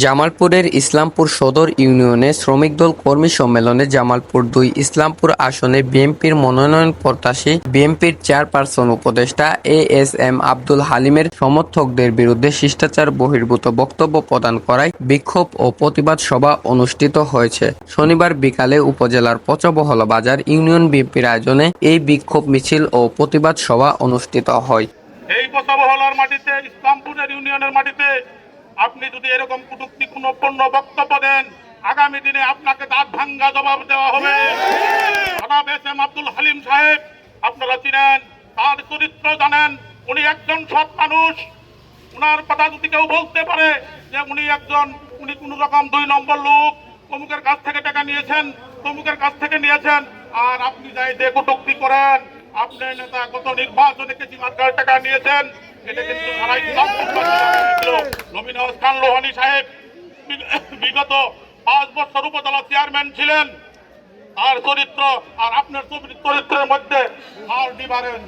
জামালপুরের ইসলামপুর সদর ইউনিয়নে শ্রমিক দল কর্মী সম্মেলনে জামালপুর দুই ইসলামপুর আসনে বিএনপির মনোনয়ন প্রত্যাশী বিএনপির চেয়ারপারসন উপদেষ্টা এ এস এম আব্দুল হালিমের সমর্থকদের বিরুদ্ধে শিষ্টাচার বহির্ভূত বক্তব্য প্রদান করায় বিক্ষোভ ও প্রতিবাদ সভা অনুষ্ঠিত হয়েছে। শনিবার বিকালে উপজেলার পচবহল বাজার ইউনিয়ন বিএনপির আয়োজনে এই বিক্ষোভ মিছিল ও প্রতিবাদ সভা অনুষ্ঠিত হয়। এই বসবহলার মাটিতে ইসলামপুরের ইউনিয়নের মাটিতে আপনি যদি এরকম কুটুক্তি পূর্ণ বক্তব্য দেন, আগামী দিনে আপনাকে দাঁত ভাঙ্গা জবাব দেওয়া হবে। জনাব এস এম আব্দুল হালিম সাহেব, আপনারা চিনেন, তার চরিত্র জানেন, উনি একজন সৎ মানুষ। উনার কথা যদি কেউ বলতে পারে যে উনি একজন, উনি কোন রকম দুই নম্বর লোক অমুকের কাছ থেকে টাকা নিয়েছেন, তমুকের কাছ থেকে নিয়েছেন, আর আপনি যাই যে কটুক্তি করেন আপনার নেতা গত নির্বাচনে কেজি মার্কার টাকা নিয়েছেন। এটা কিন্তু নবীন খান লোহানি সাহেব বিগত পাঁচ বছর উপজেলা চেয়ারম্যান ছিলেন। আর চরিত্র আর আপনার চরিত্র- চরিত্রের মধ্যে আর ডিফারেন্স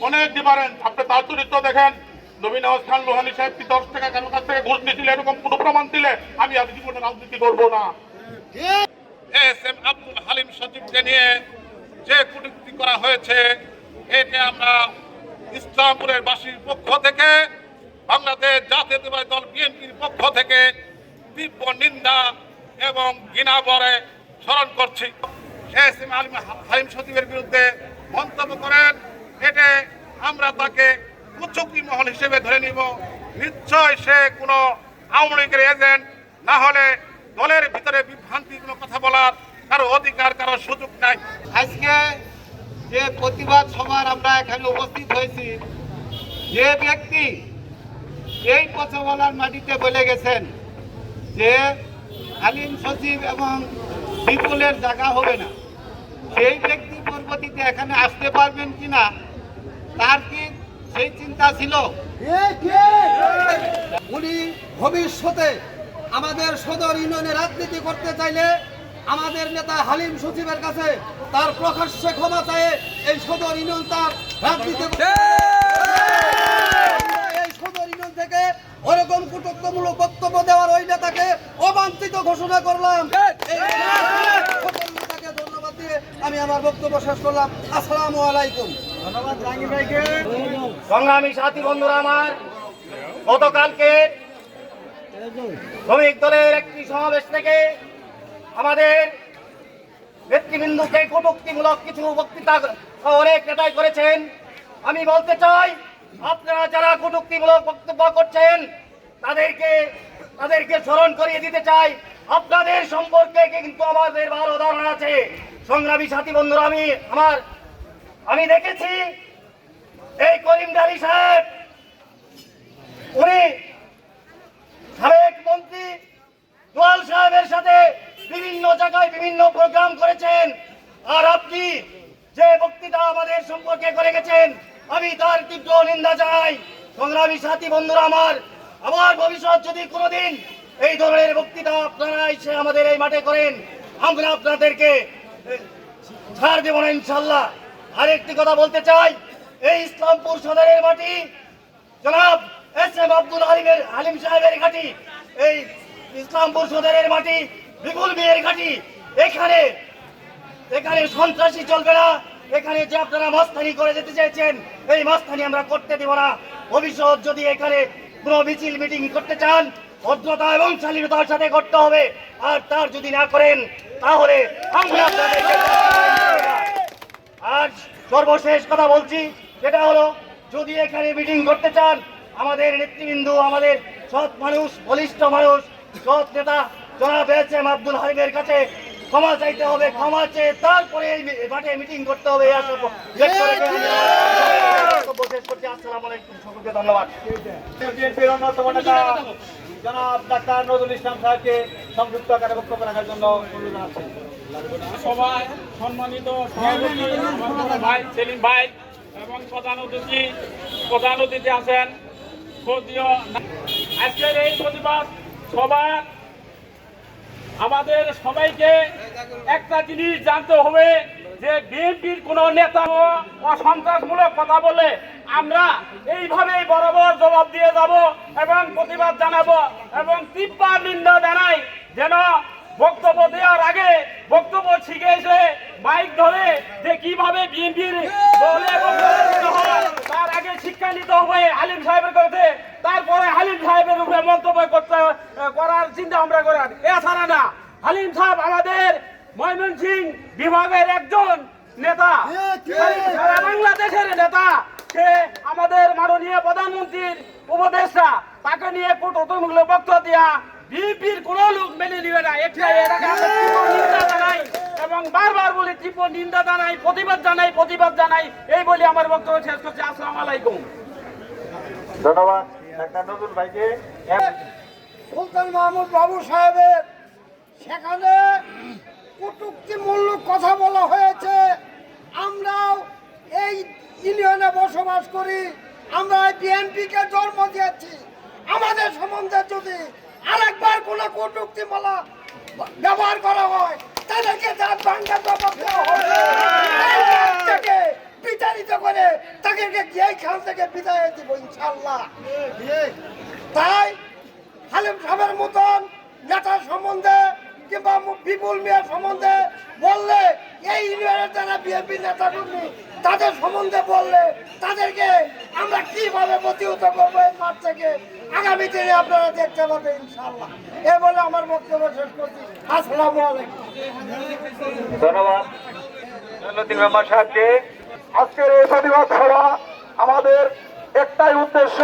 অনেক ডিফারেন্স আপনি তার চরিত্র দেখেন। নবীন খান লোহানি সাহেব কি দশ টাকা কারোর কাছ থেকে ঘুষ নিয়েছিল এরকম কোনো প্রমাণ দিলে আমি আর জীবনে রাজনীতি করব না। এস এম আব্দুল হালিম সচিবকে নিয়ে যে কটূক্তি করা হয়েছে, এতে আমরা ইসলামপুরের বাসীর পক্ষ থেকে, বাংলাদেশ জাতীয়তাবাদী দল বিএনপির পক্ষ থেকে তীব্র নিন্দা এবং ঘৃণা বরে স্মরণ করছি। এস এম আলিম হালিম সচিবের বিরুদ্ধে মন্তব্য করেন, এতে আমরা তাকে কুচুকি মহল হিসেবে ধরে নিব। নিশ্চয় সে কোনো আওয়ামী লীগের এজেন্ট, না হলে দলের ভিতরে বিভ্রান্তি, কোনো কথা বলার কারও অধিকার, কারও সুযোগ নাই। আজকে যে প্রতিবাদ সভার আমরা এখানে উপস্থিত হয়েছি, যে ব্যক্তি এই পচবলার মাটিতে বলে গেছেন যে আলিম সচিব এবং বিপুলের জায়গা হবে না, সেই ব্যক্তি পরবর্তীতে এখানে আসতে পারবেন কিনা, তার কি সেই চিন্তা ছিল? উনি ভবিষ্যতে আমাদের সদর ইউনিয়নে রাজনীতি করতে চাইলে আমাদের নেতা হালিম সচিবের কাছে তার প্রকাশ্যে ক্ষমা চায় এই সদর ইউনিয়ন তার রাজনীতি এই সদর ইউনিয়ন থেকে ওরকম বক্তব্য দেওয়ার ওই নেতাকে অবাঞ্ছিত ঘোষণা করলাম। নেতাকে ধন্যবাদ দিয়ে আমি আমার বক্তব্য শেষ করলাম। আসসালামু আলাইকুম। সংগ্রামী সাথী বন্ধুরা আমার গতকালকে শ্রমিক দলের একটি সমাবেশ থেকে আমাদের নেতৃবৃন্দকে কটুক্তিমূলক কিছু বক্তৃতা অনেক নেতাই করেছেন। আমি বলতে চাই, আপনারা যারা কটুক্তিমূলক বক্তব্য করছেন, তাদেরকে তাদেরকে স্মরণ করিয়ে দিতে চাই। আপনাদের সম্পর্কে কিন্তু আমাদের ভালো ধারণা আছে? সংগ্রামী সাথী বন্ধুরা, আমি, আমার, আমি দেখেছি এই করিম ডালি সাহেব, উনি সাবেক মন্ত্রী দোয়াল সাহেবের সাথে বিভিন্ন জায়গায় বিভিন্ন প্রোগ্রাম করেছেন। আর আপনি যে বক্তৃতা আমাদের সম্পর্কে করে গেছেন, আমি তার তীব্র নিন্দা জানাই। সংগ্রামী সাথী বন্ধুরা আমার আমার ভবিষ্যৎ যদি কোনোদিন এই ধরনের বক্তৃতা আপনারা এসে আমাদের এই মাঠে করেন, আমরা আপনাদেরকে ছাড় দেব না ইনশাল্লাহ আরেকটি কথা বলতে চাই, এই ইসলামপুর সদরের মাটি, জনাব এস এম আব্দুল হালিমের হালিম সাহেবের ঘাটি, এই ইসলামপুর সদরের মাটি, বিপুল বিয়ের ঘাটি। এখানে এখানে সন্ত্রাসী চলবে না। এখানে যে আপনারা মাস্তানি করে যেতে চাইছেন, এই মাস্তানি আমরা করতে দেব না। ভবিষ্যৎ যদি এখানে কোনো মিছিল, মিটিং করতে চান, ভদ্রতা এবং শালীনতার সাথে করতে হবে। আর তার যদি না করেন, তাহলে আমরা আর সর্বশেষ কথা বলছি, সেটা হলো, যদি এখানে মিটিং করতে চান, আমাদের নেতৃবৃন্দ, আমাদের সৎ মানুষ, বলিষ্ঠ মানুষ সৎ নেতা জনাব এস এম আব্দুল হালিমের কাছে ক্ষমা চাইতে হবে ক্ষমা চেয়ে তারপরে এই মাঠে মিটিং করতে হবে এই আশা ব্যক্ত রেখে আমি আমার বক্তব্য শেষ করছি। আসসালামু আলাইকুম সকলকে ধন্যবাদ। বিএনপির অন্যতম নেতা জনাব ডাক্তার নজরুল ইসলাম সাহেবকে সংযুক্ত আকারে বক্তব্য রাখার জন্য অনুরোধ জানাচ্ছি। সবাই সম্মানিত সভাপতি আমার বড় ভাই সেলিম ভাই এবং প্রধান অতিথি প্রধান অতিথি আছেন। আজকের এই প্রতিবাদ সভা আমাদের সবাইকে একটা জিনিস জানতে হবে যে বিএনপির কোন নেতা অসন্ত্রাসমূলক কথা বলে আমরা এইভাবেই বরাবর জবাব দিয়ে যাব এবং প্রতিবাদ জানাব এবং তিপ্পার নিন্দা জানাই যেন বক্তব্য দেওয়ার আগে বক্তব্য শিখে এসে মাইক ধরে যে কীভাবে বিএনপির তার আগে শিক্ষা নিতে হবে, আলিম সাহেবের কাছে হালিম সাহেবের উপরে মন্তব্য করতে করার চিন্তা আমরা করার। এছাড়া না হালিম সাহেব আমাদের ময়মনসিং বিভাগের একজন নেতা। সারা বাংলাদেশের নেতা। সে আমাদের মাননীয় প্রধানমন্ত্রীর উপদেষ্টা। তাকে নিয়ে কটুতমূলক বক্তব্য দেওয়া বিএনপির কোন লোক মেনে নিবে না। এটা এটাকে আমরা নিন্দা জানাই এবং বারবার বলি তীব্র নিন্দা জানাই প্রতিবাদ জানাই প্রতিবাদ জানাই। এই বলে আমার বক্তব্য শেষ করছি। আসসালামু আলাইকুম। ধন্যবাদ। সুলতান মাহমুদ বাবু সাহেবের সেখানে কটুক্তিমূলক কথা বলা হয়েছে। আমরাও এই ইউনিয়নে বসবাস করি, আমরা বিএনপিকে জন্ম দিয়েছি। আমাদের সম্বন্ধে যদি আরেকবার কোনো কটুক্তি ব্যবহার করা হয় তাদেরকে দাঁত ভাঙ্গা জবাব দেওয়া থেকে বিতাড়িত করে তাদেরকে এইখান থেকে বিদায় দিব ইনশাল্লাহ তাই হালিম সাহেবের মতন নেতার সম্বন্ধে কিংবা বিপুল মিয়ার সম্বন্ধে বললে এই ইউনিয়নের যারা বিএনপি নেতা কর্মী তাদের সম্বন্ধে বললে তাদেরকে আমরা কীভাবে প্রতিহত করব এই মাঠ থেকে, আগামী দিনে আপনারা দেখতে পাবেন ইনশাল্লাহ এ বলে আমার বক্তব্য শেষ করছি। আসসালামু আলাইকুম। ধন্যবাদ। রহমান সাহেবকে। আজকের এই প্রতিবাদ সভা আমাদের একটাই উদ্দেশ্য,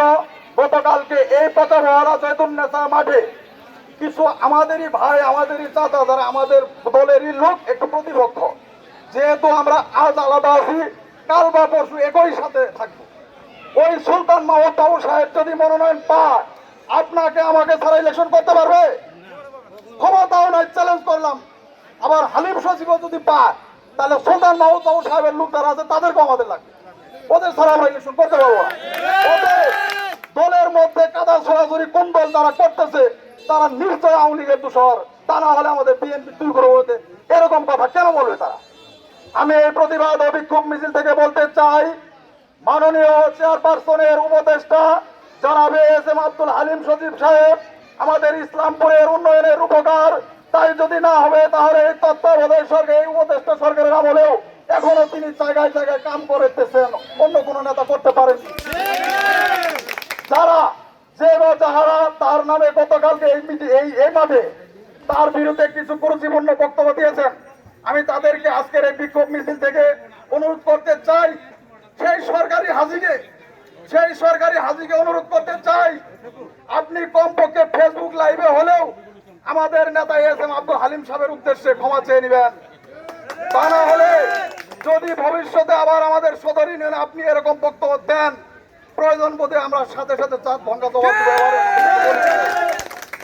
গতকালকে এই পতাকা চৈতন্যতা মাঠে। কিছু আমাদেরই ভাই, আমাদেরই চাচা যারা আমাদের দলেরই লোক, একটু প্রতিপক্ষ। যেহেতু আমরা আজ আলাদা আছি, কাল বা পরশু একই সাথে থাকব। ওই সুলতান মাহমুদ বাবু সাহেব যদি মনোনয়ন পায়, আপনাকে আমাকে ছাড়া ইলেকশন করতে পারবে? ক্ষমতাও নাই চ্যালেঞ্জ করলাম। আবার হালিম সচিবও যদি পায় তাহলে সুলতান মাহমুদ বাবু সাহেবের লোক যারা আছে তাদেরকেও আমাদের লাগবে। ওদের ছাড়া আমরা ইলেকশন করতে পারব না। দলের মধ্যে কাদা ছড়াছড়ি কোন দল তারা করতেছে, তারা নিশ্চয় আওয়ামী লীগের দূষর। তা না হলে আমাদের বিএনপি দুই করে বলতে এরকম কথা কেন বলবে তারা? আমি এই প্রতিবাদ ও বিক্ষোভ মিছিল থেকে বলতে চাই, মাননীয় চেয়ারপারসনের উপদেষ্টা জনাবে এস এম আব্দুল হালিম সচিব সাহেব, আমাদের ইসলামপুরের উন্নয়নের উপকার তাই যদি না হবে, তাহলে তত্ত্বাবধায়ক সরকার, এই উপদেষ্টা সরকারের আমলেও এখনও তিনি জায়গায় জায়গায় কাম করতেছেন, অন্য কোনো নেতা করতে পারেননি। যারা যে যাহারা তার নামে গতকালকে এই এই মাঠে তার বিরুদ্ধে কিছু কুরুচিপূর্ণ বক্তব্য দিয়েছেন। আমি তাদেরকে আজকের এই বিক্ষোভ মিছিল থেকে অনুরোধ করতে চাই, সেই সরকারি হাজিকে, সেই সরকারি হাজিকে অনুরোধ করতে চাই, আপনি কমপক্ষে ফেসবুক লাইভে হলেও আমাদের নেতা এস এম আব্দুল হালিম সাহেবের উদ্দেশ্যে ক্ষমা চেয়ে নেবেন। তা না হলে যদি ভবিষ্যতে আবার আমাদের সদর ইউনিয়নে আপনি এরকম বক্তব্য দেন, প্রয়োজন বোধে আমরা সাথে সাথে চাঁদ ভঙ্গা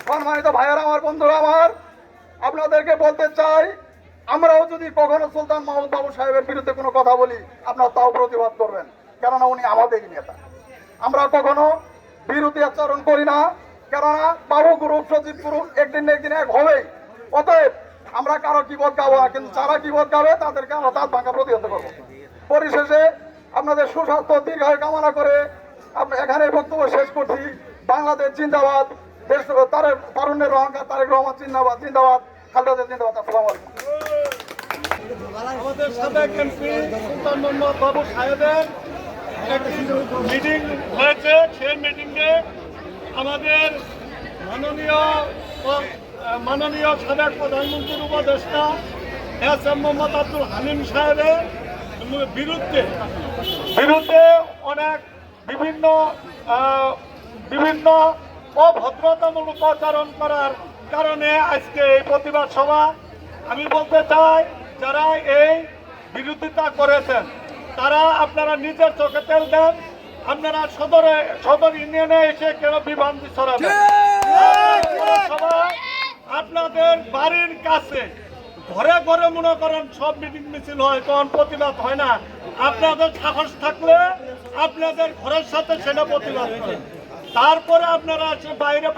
সম্মানিত ভাইয়েরা, আমার বন্ধুরা, আমার আপনাদেরকে বলতে চাই, আমরাও যদি কখনো সুলতান মাহমুদ বাবু সাহেবের বিরুদ্ধে কোনো কথা বলি, আপনারা তাও প্রতিবাদ করবেন। কেননা উনি আমাদেরই নেতা। আমরা কখনো বিরোধী আচরণ করি না। কেননা বাবু গ্রুপ সচিব গ্রুপ একদিন না একদিন এক হবেই। অতএব আমরা কারও কিবত গাবো না, কিন্তু যারা কিবত গাবে তাদেরকে আমরা তার ভাঙা প্রতিহত করব। পরিশেষে আপনাদের সুস্বাস্থ্য, দীর্ঘায়ু কামনা করে এখানে বক্তব্য শেষ করছি। বাংলাদেশ জিন্দাবাদ, দেশ তারেক তারুণ্যের অহংকার তারেক রহমান জিন্দাবাদ জিন্দাবাদ, খালেদা জিন্দাবাদ, আসসালামু আলাইকুম। আমাদের সাবেক এমপি সুলতান মোহাম্মদ বাবু সাহেবের মিটিং হয়েছে, সেই মিটিংয়ে আমাদের মাননীয় মাননীয় সাবেক প্রধানমন্ত্রীর উপদেষ্টা এস এম মোহাম্মদ আব্দুল হালিম সাহেবের বিরুদ্ধে বিরুদ্ধে অনেক বিভিন্ন বিভিন্ন অভদ্রতামূলক আচরণ করার কারণে আজকে এই প্রতিবাদ সভা, আমি বলতে চাই, যারা এই বিরোধিতা করেছেন, তারা আপনারা নিজের চোখে তেল দেন আপনারা সদরে সদর ইউনিয়নে এসে কেন বিভ্রান্তি ছড়াবেন আপনাদের বাড়ির কাছে ঘরে ঘরে মনে করেন সব মিটিং মিছিল হয় তখন প্রতিবাদ হয় না। আপনাদের সাহস থাকলে আপনাদের ঘরের সাথে সেটা প্রতিবাদ করেন। তারপরে আপনারা বাইরে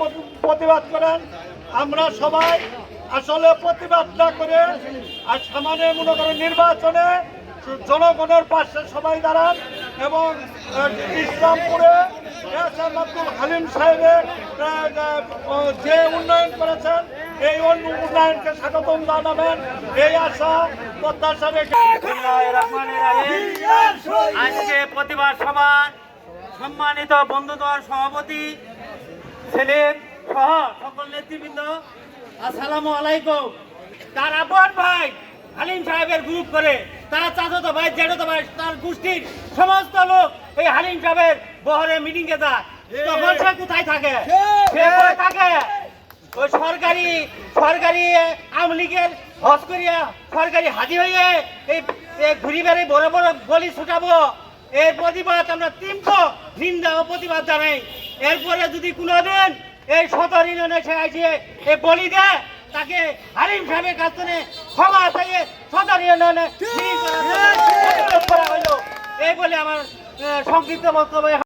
প্রতিবাদ করেন। আমরা সবাই আসলে প্রতিবাদ না করে আর সামান্য মনে করেন নির্বাচনে জনগণের পাশে সবাই দাঁড়ান। এবং ইসলামপুরে এস আব্দুল হালিম সাহেবের যে উন্নয়ন করেছেন, এই অন্য উন্নয়নকে স্বাগতম জানাবেন। এই আশা প্রত্যাশা রেখে আজকে প্রতিবাদ সভা সম্মানিত বন্ধুদল সভাপতি সেলিম সহ সকল নেতৃবৃন্দ, আসসালামু আলাইকুম। তার আপন ভাই হালিম সাহেবের গ্রুপ করে তার চাচাতো ভাই জেঠাতো ভাই তার গোষ্ঠীর সমস্ত লোক এই হালিম সাহেবের বহরে মিটিং এ যায়। তখন সে কোথায় থাকে? সে থাকে? ওই সরকারি সরকারি আওয়ামী লীগের হজ করিয়া সরকারি হাজি হয়ে এই ঘুরি বেড়ে বড় বড় গলি ছুটাবো। এর প্রতিবাদ আমরা তীব্র নিন্দা ও প্রতিবাদ জানাই। এরপরে যদি কোনোদিন এই সদর ইউনিয়নে সে আসে এই বলি দেয় তাকে হারিম সাহেবের কাছ থেকে ক্ষমা চাইয়ে সদর ইউনিয়নে করা হইল এই বলে আমার সংক্ষিপ্ত বক্তব্য